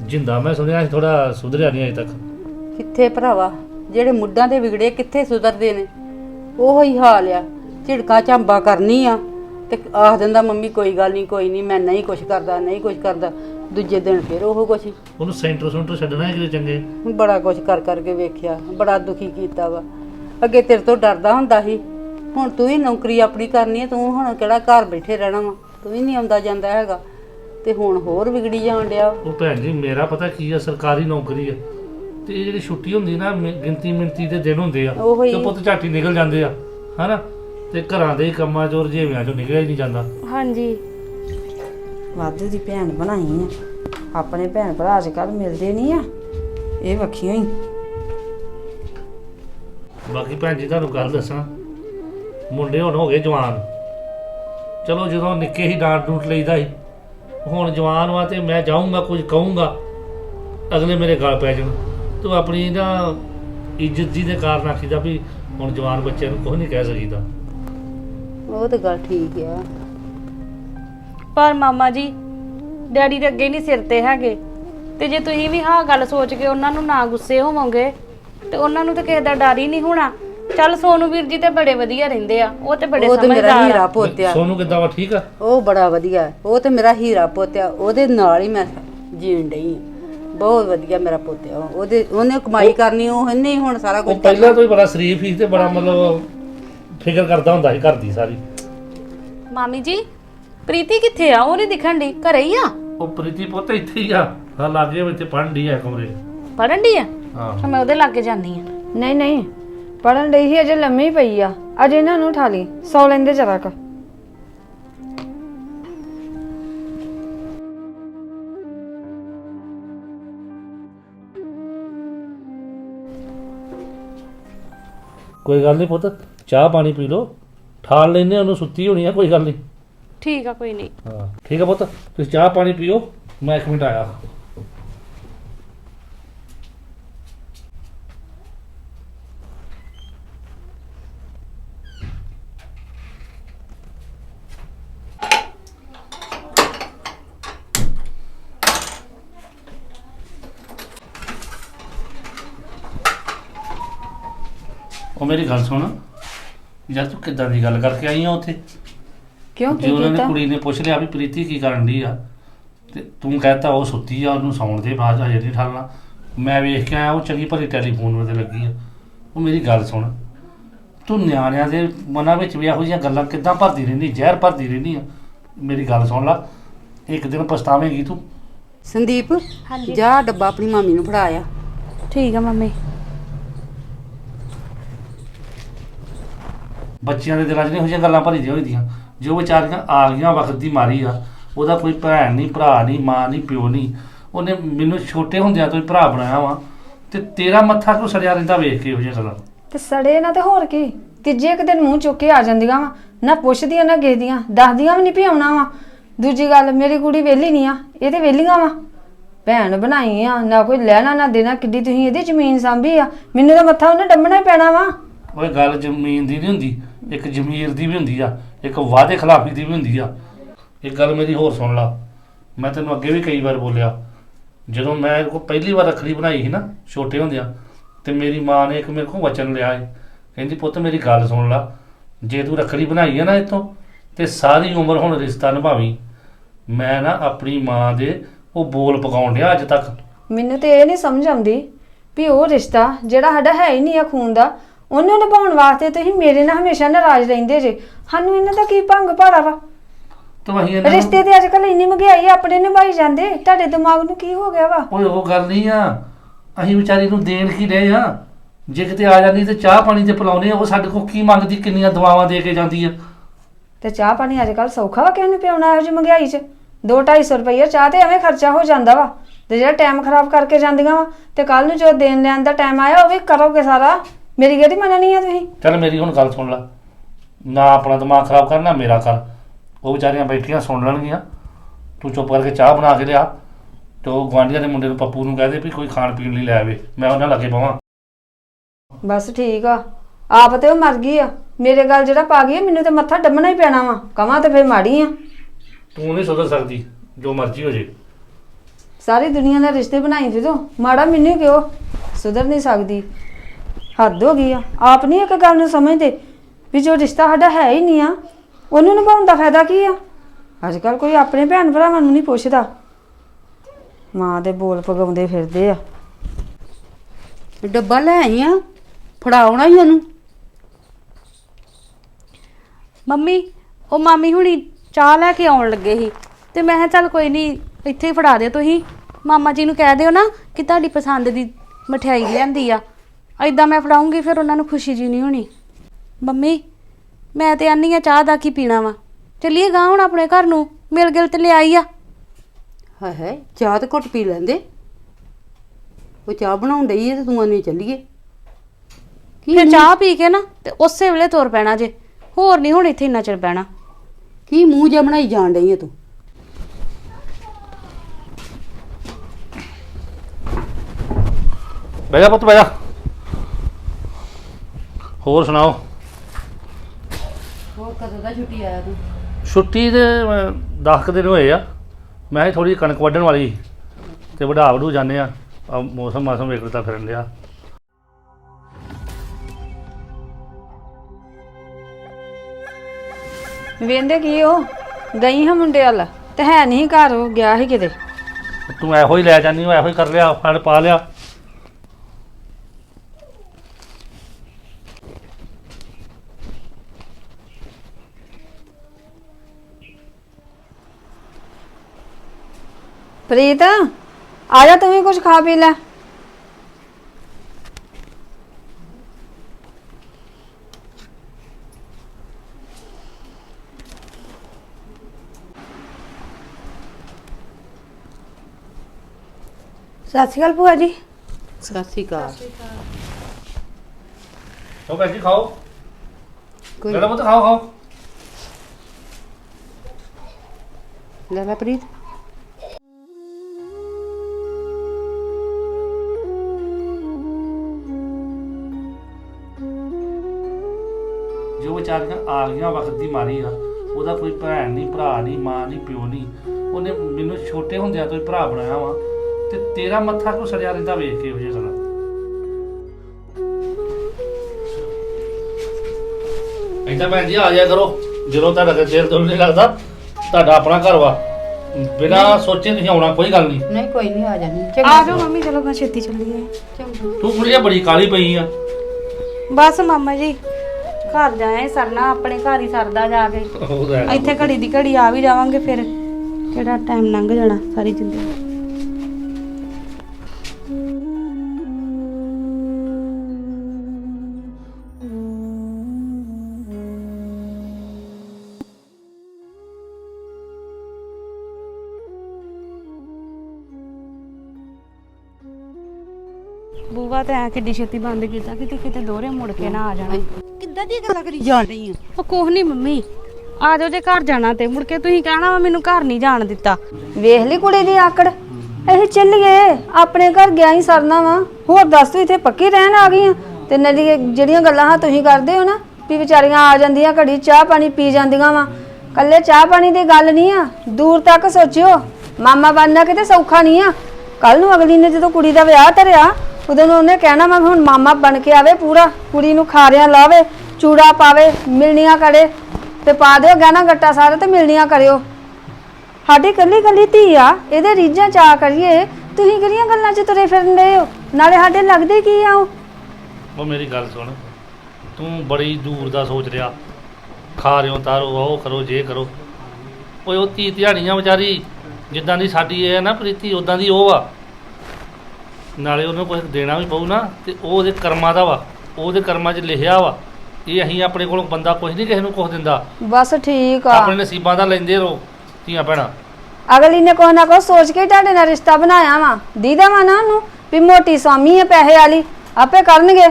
ਜਿੰਦਾ ਮੈਂ ਸੁਣਿਆ ਥੋੜਾ ਸੁਧਰਿਆ ਨਹੀਂ ਅਜੇ ਤੱਕ। ਕਿੱਥੇ ਭਰਾਵਾ? ਜਿਹੜੇ ਮੁੱਢਾਂ ਦੇ ਵਿਗੜੇ ਕਿੱਥੇ ਸੁਧਰਦੇ ਨੇ? ਉਹੋ ਹੀ ਹਾਲ ਆ। ਝਿੜਕਾਂ ਝਾਂਬਾ ਕਰਨੀ ਆ। ਤੇ ਆਖ ਦਿੰਦਾ ਮੰਮੀ ਕੋਈ ਗੱਲ ਨਹੀਂ ਕੋਈ ਨਹੀਂ ਮੈਂ ਨਹੀਂ ਕੁਛ ਕਰਦਾ ਨਹੀਂ ਕੁਛ ਕਰਦਾ। ਦੂਜੇ ਦਿਨ ਫਿਰ ਉਹ ਕੁਛ ਹੀ। ਉਹਨੂੰ ਸੈਂਟਰ ਸੈਂਟਰ ਛੱਡਣਾ ਹੈ ਕਿਤੇ ਚੰਗੇ? ਬੜਾ ਕੁਛ ਕਰ ਕਰਕੇ ਵੇਖਿਆ। ਬੜਾ ਦੁਖੀ ਕੀਤਾ ਵਾ। ਅੱਗੇ ਤੇਰੇ ਤੋਂ ਡਰਦਾ ਹੁੰਦਾ ਸੀ। ਹੁਣ ਤੂੰ ਹੀ ਨੌਕਰੀ ਆਪਣੀ ਕਰਨੀ ਹੈ ਤੂੰ ਹੁਣ ਕਿਹੜਾ ਘਰ ਬੈਠੇ ਰਹਿਣਾ ਵਾ? ਹੀ ਨਹੀਂ ਆਉਂਦਾ ਜਾਂਦਾ ਹੈਗਾ। ਤੇ ਹੁਣ ਹੋਰ ਵਿਗੜੀ ਜਾਣ ਡਿਆ। ਉਹ ਭੈਣ ਜੀ ਮੇਰਾ ਪਤਾ ਕੀ ਆ ਸਰਕਾਰੀ ਨੌਕਰੀ ਆ। ਤੇ ਇਹ ਜਿਹੜੀ ਛੁੱਟੀ ਹੁੰਦੀ ਨਾ ਮਿ- ਗਿਣਤੀ ਮਿੰਤੀ ਦੇ ਦਿਨ ਹੁੰਦੇ ਆ। ਉਹੋ। ਤੇ ਪੁੱਤ ਝਾਟੀ ਨਿਕਲ ਜਾਂਦੇ ਆ ਹਨਾ? ਤੇ ਘਰਾਂ ਦੇ ਕੰਮਾਂ ਚੋਂ ਰਜੇਵਿਆਂ ਚੋਂ ਨਿਕਲਿਆ ਹੀ ਨਹੀਂ ਜਾਂਦਾ। ਹਾਂਜੀ। ਵਾਧੂ ਦੀ ਭੈਣ ਬਣਾਈ ਆ। ਆਪਣੇ ਭੈਣ ਭਰਾ ਅੱਜ ਕੱਲ ਮਿਲਦੇ ਨਹੀਂ ਆ। ਇਹ ਵੱਖੀਆਂ ਹੀ। ਬਾਕੀ ਭੈਣ ਜੀ ਤੁਹਾਨੂੰ ਗੱਲ ਦੱਸਾਂ। ਮੁੰਡੇ ਹੁਣ ਹੋ ਗਏ ਜਵਾਨ। ਚਲੋ ਜਦੋਂ ਨਿੱਕੇ ਹੀ ਡਾਂਟ ਡੂਟ ਲਈਦਾ ਸੀ, ਹੁਣ ਜਵਾਨ ਵਾ ਤੇ ਮੈਂ ਜਾਊਂਗਾ, ਕੁਝ ਕਹੂੰਗਾ, ਅਗਲੇ ਮੇਰੇ ਗਲ ਪੈ ਜਾਣ। ਤੂੰ ਆਪਣੀ ਨਾ ਇੱਜ਼ਤ ਜੀ ਦੇ ਕਾਰਨ ਆਖੀਦਾ ਵੀ ਹੁਣ ਜਵਾਨ ਬੱਚੇ ਨੂੰ ਕੁਝ ਨਹੀਂ ਕਹਿ ਸਕੀਦਾ। ਉਹ ਤਾਂ ਗੱਲ ਠੀਕ ਆ। ਪਰ ਮਾਮਾ ਜੀ, ਡੈਡੀ ਦੇ ਅੱਗੇ ਨਹੀਂ ਸਿਰ ਤੇ ਹੈਗੇ। ਤੇ ਜੇ ਤੁਸੀਂ ਵੀ ਹਾਂ ਗੱਲ ਸੋਚ ਕੇ ਉਹਨਾਂ ਨੂੰ ਨਾ ਗੁੱਸੇ ਹੋਵੋਗੇ, ਤੇ ਉਹਨਾਂ ਨੂੰ ਤਾਂ ਕਿਸੇ ਦਾ ਡਰ ਹੀ ਨਹੀਂ ਹੋਣਾ। ਚੱਲ ਸੋਨੂ ਵੀਰ ਜੀ ਤੇ ਬੜੇ ਵਧੀਆ ਰਹਿੰਦੇ ਆ ਉਹ ਤੇ ਬੜੇ ਉਹ ਤੇ ਮੇਰਾ ਸਮਝਦਾਰ ਹੀਰਾ ਆ ਪੋਤਿਆ। ਸੋਨੂੰ ਕਿੱਦਾਂ ਵਾ ਠੀਕ ਆ? ਉਹ ਬੜਾ ਵਧੀਆ ਹੈ। ਉਹ ਤੇ ਮੇਰਾ ਹੀਰਾ ਪੋਤਿਆ ਉਹਦੇ ਨਾਲ ਹੀ ਮੈਂ ਜੀਣ ਡਈ ਹਾਂ। ਬਹੁਤ ਵਧੀਆ ਮੇਰਾ ਪੋਤਿਆ ਉਹ। ਉਹਦੇ ਉਹਨੇ ਕਮਾਈ ਕਰਨੀ ਉਹ ਇਹਨੇ ਹੀ ਹੁਣ ਸਾਰਾ ਉਹ ਕੁਝ ਪਹਿਲਾਂ ਤੋਂ ਹੀ ਬੜਾ ਸ਼ਰੀਫ ਸੀ ਤੇ ਬੜਾ ਮਤਲਬ ਫਿਕਰ ਕਰਦਾ ਹੁੰਦਾ ਸੀ ਘਰ ਦੀ ਸਾਰੀ। ਮਾਮੀ ਜੀ ਪ੍ਰੀਤੀ ਕਿੱਥੇ ਆ? ਉਹ ਨਹੀਂ ਦਿਖਣ ਦੀ ਘਰੇ ਹੀ ਆ? ਉਹ ਪ੍ਰੀਤੀ ਪੁੱਤ ਇੱਥੇ ਹੀ ਆ। ਹਾਂ ਲਾਗੇ ਵਿੱਚ ਪੜ੍ਹਨ ਦੀ ਆ ਕਮਰੇ। ਪੜਨ ਦੀ ਆ? ਹਾਂ। ਮੈਂ ਉਹਦੇ ਲਾਗੇ ਜਾਨੀ ਆ ਨਹੀਂ ਨਹੀਂ। ਪੜਨ ਲਈ ਹੀ ਅਜੇ ਲੰਮੀ ਪਈ ਆ। ਅਜੇ ਇਹਨਾਂ ਨੂੰ ਉਠਾ ਲਈ। ਸੌ ਲੈਂਦੇ ਜਰਾ ਕ। ਕੋਈ ਗੱਲ ਨਹੀਂ ਪੁੱਤ ਚਾਹ ਪਾਣੀ ਪੀ ਲਓ। ਠਾਲ ਲੈਨੇ ਉਹਨੂੰ ਸੁੱਤੀ ਹੋਣੀ ਆ ਕੋਈ ਗੱਲ ਨਹੀਂ ਠੀਕ ਆ ਕੋਈ ਨਹੀਂ ਹਾਂ ਠੀਕ ਆ ਪੁੱਤ। ਤੁਸੀਂ ਚਾਹ ਪਾਣੀ ਪੀਓ ਮੈਂ ਇੱਕ ਮਿੰਟ ਆਇਆ। ਉਹ ਮੇਰੀ ਗੱਲ ਸੁਣ। ਯਾਰ ਤੂੰ ਕਿੱਦਾਂ ਦੀ ਗੱਲ ਕਰਕੇ ਆਈ ਆ ਉੱਥੇ? ਕਿਉਂ ਜੇ ਕੀ ਉਹਨਾਂ ਨੇ ਕੀਤਾ ਕੁੜੀ ਨੇ ਪੁੱਛ ਲਿਆ ਵੀ ਪ੍ਰੀਤੀ ਕੀ ਕਰਨ ਦੀ ਆ? ਤੇ ਤੂੰ ਕਹਤਾ ਉਹ ਸੁੱਤੀ ਆ ਉਹਨੂੰ ਸੌਣ ਦੇ ਬਾਅਦ ਹਜੇ ਨਹੀਂ ਠਾਲਣਾ। ਮੈਂ ਵੇਖ ਕੇ ਆਇਆ ਉਹ ਚੰਗੀ ਭਲੀ ਟੈਲੀਫੋਨ ਤੇ ਲੱਗੀ ਆ। ਉਹ ਮੇਰੀ ਗੱਲ ਸੁਣ। ਤੂੰ ਨਿਆਣਿਆਂ ਦੇ ਮਨਾਂ ਵਿੱਚ ਵੀ ਇਹੋ ਜਿਹੀਆਂ ਗੱਲਾਂ ਕਿੱਦਾਂ ਭਰਦੀ ਰਹਿੰਦੀ ਜ਼ਹਿਰ ਭਰਦੀ ਰਹਿੰਦੀ ਆ? ਮੇਰੀ ਗੱਲ ਸੁਣ ਲਾ। ਇੱਕ ਦਿਨ ਪਛਤਾਵੇਂਗੀ ਤੂੰ। ਸੰਦੀਪ ਜਾ ਡੱਬਾ ਆਪਣੀ ਮਾਮੀ ਨੂੰ ਫੜਾ ਆ। ਠੀਕ ਆ ਮੰਮੀ। ਬੱਚਿਆਂ ਦੇ ਦਿਲਾਂ 'ਚ ਨਹੀਂ ਜਿਹੀਆਂ ਗੱਲਾਂ ਭਰੀ ਦੀਆਂ ਹੁੰਦੀਆਂ। ਜੋ ਵਿਚਾਰੀਆਂ ਆ ਗਈਆਂ ਵਕਤ ਦੀ ਮਾਰੀ ਆ ਉਹਦਾ ਕੋਈ ਭੈਣ ਨਹੀਂ ਭਰਾ ਨਹੀਂ ਮਾਂ ਨਹੀਂ ਪਿਓ ਨਹੀਂ। ਉਹਨੇ ਮੈਨੂੰ ਛੋਟੇ ਹੁੰਦਿਆਂ ਤੋਂ ਹੀ ਭਰਾ ਬਣਾਇਆ ਵਾ ਤੇ ਤੇਰਾ ਮੱਥਾ ਕਿਉਂ ਸੜਿਆ ਰਹਿੰਦਾ ਵੇਖ ਕੇ ਇਹੋ ਜਿਹੀਆਂ ਗੱਲਾਂ? ਤੇ ਸੜੇ ਨਾ ਤੇ ਹੋਰ ਕੀ? ਤੀਜੇ ਇੱਕ ਦਿਨ ਮੂੰਹ ਚੁੱਕ ਕੇ ਆ ਜਾਂਦੀਆਂ ਵਾ। ਨਾ ਪੁੱਛਦੀਆਂ ਨਾ ਗੇਦੀਆਂ। ਦੱਸਦੀਆਂ ਵੀ ਨਹੀਂ ਵੀ ਆਉਣਾ ਵਾ। ਦੂਜੀ ਗੱਲ ਮੇਰੀ ਕੁੜੀ ਵਿਹਲੀ ਨਹੀਂ ਆ। ਇਹ ਤੇ ਵਿਹਲੀਆਂ ਵਾ। ਭੈਣ ਬਣਾਈ ਆ ਨਾ ਕੋਈ ਲੈਣਾ ਨਾ ਦੇਣਾ। ਕਿੱਡੀ ਤੁਸੀਂ ਇਹਦੀ ਜ਼ਮੀਨ ਸਾਂਭੀ ਆ। ਮੈਨੂੰ ਤਾਂ ਮੱਥਾ ਉਹਨੇ ਡੰਮਣਾ ਹੀ ਪੈਣਾ ਵਾ। ਉਹ ਗੱਲ ਜ਼ਮੀਨ ਦੀ ਨਹੀਂ ਹੁੰਦੀ। ਇੱਕ ਜ਼ਮੀਰ ਦੀ ਵੀ ਹੁੰਦੀ ਆ, ਇੱਕ ਵਾਅਦੇ ਖਿਲਾਫੀ ਦੀ ਵੀ ਹੁੰਦੀ ਆ। ਇੱਕ ਗੱਲ ਮੇਰੀ ਹੋਰ ਸੁਣ ਲਾ। ਮੈਂ ਤੈਨੂੰ ਅੱਗੇ ਵੀ ਕਈ ਵਾਰ ਬੋਲਿਆ, ਜਦੋਂ ਮੈਂ ਇਹਦੇ ਪਹਿਲੀ ਵਾਰ ਰੱਖੜੀ ਬਣਾਈ ਸੀ ਨਾ, ਛੋਟੇ ਹੁੰਦਿਆਂ, ਤੇ ਮੇਰੀ ਮਾਂ ਨੇ ਇੱਕ ਮੇਰੇ ਕੋਲ ਵਚਨ ਲਿਆ ਹੈ ਕਹਿੰਦੀ, ਪੁੱਤ, ਮੇਰੀ ਗੱਲ ਸੁਣ ਲਾ। ਜੇ ਤੂੰ ਰੱਖੜੀ ਬਣਾਈ ਹੈ ਨਾ ਇਤੋਂ ਤੇ ਸਾਰੀ ਉਮਰ ਹੁਣ ਰਿਸ਼ਤਾ ਨਿਭਾਵੀਂ। ਮੈਂ ਨਾ ਆਪਣੀ ਮਾਂ ਦੇ ਉਹ ਬੋਲ ਪਕਾਉਣ ਡਿਆ ਅੱਜ ਤੱਕ। ਮੈਨੂੰ ਤੇ ਇਹ ਨਹੀਂ ਸਮਝ ਆਉਂਦੀ ਵੀ ਉਹ ਰਿਸ਼ਤਾ ਜਿਹੜਾ ਸਾਡਾ ਹੈ ਹੀ ਨਹੀਂ ਆ ਖੂਨ ਦਾ ਉਹਨੂੰ ਨਿਭਾਉਣ ਵਾਸਤੇ ਤੁਸੀਂ ਮੇਰੇ ਨਾਲ ਹਮੇਸ਼ਾ ਨਾਰਾਜ਼ ਰਹਿੰਦੇ ਜੇ। ਸਾਨੂੰ ਇਹਨਾਂ ਦਾ ਕੀ ਭੰਗ ਭਾੜਾ ਵਾ? ਤੂੰ ਅਸੀਂ ਇਹਨਾਂ ਨੂੰ- ਰਿਸ਼ਤੇ ਤੇ ਅੱਜ ਕੱਲ ਇੰਨੀ ਮਹਿੰਗਾਈ ਆ, ਆਪਣੇ ਨਿਭਾਈ ਜਾਂਦੇ। ਤੁਹਾਡੇ ਦਿਮਾਗ ਨੂੰ ਕੀ ਹੋ ਗਿਆ ਵਾ? ਓਏ ਉਹ ਗੱਲ ਨਹੀਂ ਆ। ਅਸੀਂ ਵਿਚਾਰੀ ਨੂੰ ਦੇਣ ਕੀ ਰਹੇ ਆ? ਜੇ ਕਿਤੇ ਆ ਜਾਂਦੀ ਤੇ ਚਾਹ ਪਾਣੀ ਤੇ ਪਿਲਾਉਨੇ ਆ ਉਹ ਸਾਡੇ ਕੋਲ ਕੀ ਮੰਗਦੀ ਕਿੰਨੀਆਂ ਦਵਾਵਾਂ ਦੇ ਕੇ ਜਾਂਦੀ ਆ? ਤੇ ਚਾਹ ਪਾਣੀ ਅੱਜ ਕੱਲ ਸੌਖਾ ਵਾ ਕਿਸੇ ਨੂੰ ਪਿਆਉਣਾ ਇਹੋ ਜਿਹੀ ਮਹਿੰਗਾਈ 'ਚ? 2-250 ਰੁਪਈਆ ਚਾਹ ਤੇ ਐਵੇਂ ਖਰਚਾ ਹੋ ਜਾਂਦਾ ਵਾ। ਤੇ ਜਿਹੜਾ ਟਾਈਮ ਖਰਾਬ ਕਰਕੇ ਜਾਂਦੀਆਂ ਵਾ ਤੇ ਕੱਲ ਨੂੰ ਜੋ ਦੇਣ ਲੈਣ ਦਾ ਟਾਈਮ ਆਇਆ ਉਹ ਵੀ ਕਰੋਗੇ ਸਾਰਾ। ਮੇਰੀ ਕਿਹੜੀ ਮੰਨਣੀ ਆ ਤੁਸੀਂ? ਚੱਲ ਮੇਰੀ ਹੁਣ ਗੱਲ ਸੁਣ ਲੈ। ਨਾ ਆਪਣਾ ਦਿਮਾਗ ਖਰਾਬ ਕਰ ਨਾ ਮੇਰਾ ਕਰ। ਉਹ ਵਿਚਾਰੀਆਂ ਬੈਠੀਆਂ ਸੁਣ ਲੈਣਗੀਆਂ। ਤੂੰ ਚੁੱਪ ਕਰਕੇ ਚਾਹ ਬਣਾ ਕੇ ਲਿਆ। ਤੇ ਉਹ ਗੁਆਂਢੀਆਂ ਦੇ ਮੁੰਡੇ ਨੂੰ ਪੱਪੂ ਨੂੰ ਕਹਿ ਦੇ ਵੀ ਕੋਈ ਖਾਣ ਪੀਣ ਲਈ ਲੈ ਆਵੇ। ਮੈਂ ਉਹਨਾਂ ਲਾਗੇ ਪਵਾਂ ਬਸ ਠੀਕ ਆ। ਆਪ ਤੇ ਉਹ ਮਰ ਗਈ ਆ। ਮੇਰੇ ਗੱਲ ਜਿਹੜਾ ਪਾ ਗਈ ਆ, ਮੈਨੂੰ ਤੇ ਮੱਥਾ ਡੰਮਣਾ ਹੀ ਪੈਣਾ ਵਾ। ਕਵਾਂ ਤੇ ਫੇਰ ਮਾੜੀ ਆ। ਤੂੰ ਨਹੀਂ ਸੁਧਰ ਸਕਦੀ ਜੋ ਮਰਜ਼ੀ ਹੋ ਜੇ। ਸਾਰੀ ਦੁਨੀਆ ਦਾ ਰਿਸ਼ਤੇ ਬਣਾਈ ਫਿਰੋ। ਮਾੜਾ ਮੈਨੂੰ ਕਿਉਂ? ਸੁਧਰ ਨਹੀਂ ਸਕਦੀ। ਹੱਦ ਹੋ ਗਈ ਆ। ਆਪ ਨਹੀਂ ਇੱਕ ਗੱਲ ਨੂੰ ਸਮਝਦੇ ਵੀ ਜੋ ਰਿਸ਼ਤਾ ਸਾਡਾ ਹੈ ਹੀ ਨਹੀਂ ਆ ਉਹਨੂੰ ਨਿਭਾਉਣ ਦਾ ਫਾਇਦਾ ਕੀ ਆ? ਅੱਜ ਕੱਲ ਕੋਈ ਆਪਣੇ ਭੈਣ ਭਰਾਵਾਂ ਨੂੰ ਨਹੀਂ ਪੁੱਛਦਾ। ਮਾਂ ਦੇ ਬੋਲ ਪਗਾਉਂਦੇ ਫਿਰਦੇ ਆ। ਡੱਬਾ ਲੈ ਆਈ ਆ ਫੜਾਉਣਾ ਹੀ ਉਹਨੂੰ। ਮੰਮੀ ਉਹ ਮਾਮੀ ਹੁਣੀ ਚਾਹ ਲੈ ਕੇ ਆਉਣ ਲੱਗੇ ਸੀ ਤੇ ਮੈਂ ਕਿਹਾ ਚੱਲ ਕੋਈ ਨਹੀਂ ਇੱਥੇ ਹੀ ਫੜਾ ਦਿਓ ਤੁਸੀਂ। ਮਾਮਾ ਜੀ ਨੂੰ ਕਹਿ ਦਿਓ ਨਾ ਕਿ ਤੁਹਾਡੀ ਪਸੰਦ ਦੀ ਮਠਿਆਈ ਲਿਆਂਦੀ ਆ। ਐਦਾਂ ਮੈਂ ਫੜਾਉਂਗੀ ਫਿਰ ਉਹਨਾਂ ਨੂੰ ਖੁਸ਼ੀ ਜੀ ਨਹੀਂ ਹੋਣੀ। ਮੰਮੀ ਮੈਂ ਤੇ ਆਨੀ ਆ ਚਾਹ ਦਾ ਕੀ ਪੀਣਾ ਵਾ? ਚੱਲੀਏ ਗਾਂ ਹੁਣ ਆਪਣੇ ਘਰ ਨੂੰ ਮਿਲ ਗਿਲ ਤੇ ਲਿਆਈ ਆ। ਹਾਏ ਹਾਏ ਚਾਹ ਤੇ ਘੁੱਟ ਪੀ ਲੈਂਦੇ। ਉਹ ਚਾਹ ਬਣਾਉਣ ਡਈ ਤੇ ਤੂੰ ਆਨੀ ਚੱਲੀਏ। ਕੀ ਫਿਰ ਚਾਹ ਪੀ ਕੇ ਨਾ ਤੇ ਉਸੇ ਵੇਲੇ ਤੁਰ ਪੈਣਾ ਜੇ। ਹੋਰ ਨਹੀਂ ਹੁਣ ਇੱਥੇ ਇੰਨਾ ਚਿਰ ਬਹਿਣਾ। ਕੀ ਮੂੰਹ ਜਿਹਾ ਬਣਾਈ ਜਾਣ ਡਈ ਤੂੰ? ਬਹਿ ਜਾ ਪੁੱਤ ਬਹਿ ਜਾ। ਹੋਰ ਸੁਣਾਓ? ਹੋਰ ਕਦੋਂ ਦਾ ਛੁੱਟੀ ਆਇਆ ਤੂੰ? ਛੁੱਟੀ ਦੇ 10 ਦਿਨ ਹੋਏ ਆ। ਮੈਂ ਥੋੜੀ ਕਣਕ ਵੱਢਣ ਵਾਲੀ ਸੀ ਤੇ ਵਢਾ ਵਢੂ ਜਾਂਦੇ ਆ। ਆਹ ਮੌਸਮ ਮਾਸਮ ਵੇਖਦਾ ਫਿਰਨ ਲਿਆ ਵੇਂਦੇ ਕੀ ਉਹ? ਗਈ ਹਾਂ ਮੁੰਡੇ ਵੱਲ। ਤੇ ਹੈ ਨਹੀਂ ਘਰ ਉਹ ਗਿਆ ਸੀ ਕਿਤੇ। ਤੂੰ ਇਹੋ ਹੀ ਲੈ ਜਾਨੀ ਉਹ ਇਹੋ ਹੀ ਕਰ ਲਿਆ ਫੜ ਪਾ ਲਿਆ। ਪ੍ਰੀਤ ਆ ਜਾ ਤੂੰ ਵੀ ਕੁਝ ਖਾ ਪੀ ਲੈ ਸਤਿ ਸ਼੍ਰੀ ਅਕਾਲ ਭੂਆ ਜੀ ਸਤਿ ਸ਼੍ਰੀ ਅਕਾਲ ਉਹ ਭੈਣ ਜੀ ਖਾਓ ਕੋਈ ਲੈ ਲਓ ਪੁੱਤ ਖਾਓ ਖਾਓ ਲੈ ਲੈ ਪ੍ਰੀਤ ਜੋ ਵਿਚਾਰੀਆਂ ਆ ਗਈਆਂ ਵਕਤ ਦੀ ਮਾਰੀ ਆ। ਉਹਦਾ ਕੋਈ ਭੈਣ ਨਹੀਂ ਭਰਾ ਨਹੀਂ ਮਾਂ ਨਹੀਂ ਪਿਓ ਨਹੀਂ ਉਹਨੇ ਮੈਨੂੰ ਛੋਟੇ ਹੁੰਦਿਆਂ ਤੋਂ ਹੀ ਭਰਾ ਬਣਾਇਆ ਵਾ। ਤੇ ਤੇਰਾ ਮੱਥਾ ਕਿਉਂ ਸੜਿਆ ਰਹਿੰਦਾ ਵੇਖ ਕੇ ਇਹੋ ਜਿਹੀਆਂ ਗੱਲਾਂ? ਏਦਾਂ ਭੈਣ ਜੀ ਆ ਜਾਇਆ ਕਰੋ। ਜਦੋਂ ਤੁਹਾਡਾ ਕੋਈ ਦਿਲ ਦੁਲ ਨਹੀਂ ਲੱਗਦਾ ਤੁਹਾਡਾ ਆਪਣਾ ਘਰ ਵਾ। ਬਿਨਾਂ ਸੋਚੇ ਤੁਸੀਂ ਆਉਣਾ ਕੋਈ ਗੱਲ ਨਹੀਂ ਨਹੀਂ ਕੋਈ ਨਹੀਂ ਆ ਜਾਣੀ। ਆ ਜਾਓ ਮੰਮੀ ਚਲੋ ਮੈਂ ਛੇਤੀ ਚੱਲੀਏ ਤੂੰ ਕੁੜੀਆ ਬੜੀ ਕਾਲੀ ਪਈ ਆ। ਬਸ ਮਾਮਾ ਜੀ। ਘਰ ਜਾਏ ਸਰਨਾ ਆਪਣੇ ਘਰ ਹੀ ਸਰਦਾ ਜਾ ਕੇ। ਉਹ ਤਾਂ ਹੈ। ਇੱਥੇ ਘੜੀ ਦੀ ਘੜੀ ਆ ਵੀ ਜਾਵਾਂਗੇ ਫਿਰ। ਕਿਹੜਾ ਟਾਈਮ ਲੰਘ ਜਾਣਾ ਸਾਰੀ ਜ਼ਿੰਦਗੀ। ਬੂਆ ਤੇ ਐ ਕਿੱਡੀ ਛੇਤੀ ਬੰਦ ਕੀਤਾ ਕਿ ਕਿਤੇ ਦੋਹਰੇ ਮੁੜ ਕੇ ਨਾ ਆ ਜਾਣਾ। ਕਿੱਦਾਂ ਦੀ ਗੱਲਾਂ ਕਰੀ ਜਾਣ ਰਹੀ ਆ ਉਹ ਕੁਛ ਨਹੀਂ ਮੰਮੀ। ਆ ਜਾਓ ਜੇ ਘਰ ਜਾਣਾ ਤੇ ਮੁੜ ਕੇ ਤੁਸੀਂ ਕਹਿਣਾ ਵਾ ਮੈਨੂੰ ਘਰ ਨਹੀਂ ਜਾਣ ਦਿੱਤਾ। ਵੇਖ ਲਈ ਕੁੜੀ ਦੀ ਆਕੜ। ਇਹ ਚੱਲੀਏ ਆਪਣੇ ਘਰ ਗਿਆ ਹੀ ਸਰਨਾ ਵਾ। ਹੋਰ ਦੱਸ ਤੂੰ ਇੱਥੇ ਪੱਕੀ ਰਹਿਣ ਆ ਗਈ ਆ? ਤੇ ਨਦੀ ਜਿਹੜੀਆਂ ਗੱਲਾਂ ਹਾਂ ਤੁਸੀਂ ਕਰਦੇ ਹੋ ਨਾ ਵੀ ਵਿਚਾਰੀਆਂ ਆ ਜਾਂਦੀਆਂ ਘੜੀ ਚਾਹ ਪਾਣੀ ਪੀ ਜਾਂਦੀਆਂ ਵਾ। ਕੱਲੇ ਚਾਹ ਪਾਣੀ ਦੀ ਗੱਲ ਨਹੀਂ ਆ। ਦੂਰ ਤੱਕ ਸੋਚਿਓ। ਮਾਮਾ ਬਣਨਾ ਕਿਤੇ ਸੌਖਾ ਨਹੀਂ ਆ। ਕੱਲ ਨੂੰ ਅਗਲੀ ਨੇ ਜਦੋਂ ਕੁੜੀ ਦਾ ਵਿਆਹ ਧਰਿਆ ਉਦੋਂ ਨੂੰ ਉਹਨੇ ਕਹਿਣਾ, ਮੈਂ ਹੁਣ ਮਾਮਾ ਬਣ ਕੇ ਆਵੇ ਪੂਰਾ, ਕੁੜੀ ਨੂੰ ਖਾਰਿਆਂ ਲਾਵੇ, ਚੂੜਾ ਪਾਵੇ, ਮਿਲਣੀਆਂ ਕਰੇ ਤੇ ਪਾ ਦਿਓ ਗਹਿਣਾ ਗੱਟਾ ਸਾਰਾ ਤੇ ਮਿਲਣੀਆਂ ਕਰਿਓ। ਸਾਡੀ ਕੱਲੀ ਕੱਲੀ ਧੀ ਆ, ਇਹਦੇ ਰੀਝਾਂ ਚਾ ਕਰੀਏ, ਤੁਸੀਂ ਕਿਹੜੀਆਂ ਗੱਲਾਂ 'ਚ ਤੁਰੇ ਫਿਰਦੇ ਹੋ? ਨਾਲੇ ਸਾਡੇ ਲੱਗਦੇ ਕੀ ਆ ਉਹ? ਉਹ ਮੇਰੀ ਗੱਲ ਸੁਣ, ਤੂੰ ਬੜੀ ਦੂਰ ਦਾ ਸੋਚ ਰਿਹਾ। ਖਾ ਰਿਓ ਤਾਰੋ, ਉਹ ਕਰੋ, ਜੇ ਕਰੋ। ਓਏ ਉਹ ਧੀ ਧਿਆਣੀਆਂ ਵਿਚਾਰੀ, ਜਿੱਦਾਂ ਦੀ ਸਾਡੀ ਇਹ ਹੈ ਨਾ ਪ੍ਰੀਤੀ ਉਦਾਂ ਦੀ ਉਹ ਆ। ਨਾਲੇ ਉਹਨੂੰ ਕੁਝ ਦੇਣਾ ਵੀ ਪਊ ਨਾ ਤੇ ਉਹ ਉਹਦੇ ਕਰਮਾਂ ਦਾ ਵਾ ਉਹਦੇ ਕਰਮਾਂ 'ਚ ਲਿਖਿਆ ਵਾ। ਇਹ ਅਸੀਂ ਆਪਣੇ ਕੋਲੋਂ ਬੰਦਾ ਕੁਝ ਨਹੀਂ ਕਿਸੇ ਨੂੰ ਕੁਝ ਦਿੰਦਾ। ਬਸ ਠੀਕ ਆ। ਆਪਣੇ ਨਸੀਬਾਂ ਦਾ ਲੈਂਦੇ ਰਹੋ ਧੀਆਂ ਭੈਣਾਂ। ਅਗਲੀ ਨੇ ਕੋਈ ਨਾ ਕੋਈ ਸੋਚ ਕੇ ਤੁਹਾਡੇ ਨਾਲ ਰਿਸ਼ਤਾ ਬਣਾਇਆ ਵਾ। ਦੀਦਾ ਵਾ ਨਾ ਉਹਨੂੰ ਵੀ ਮੋਟੀ ਸਵਾਮੀ ਹੈ ਪੈਸੇ ਵਾਲੀ ਆਪੇ ਕਰਨਗੇ।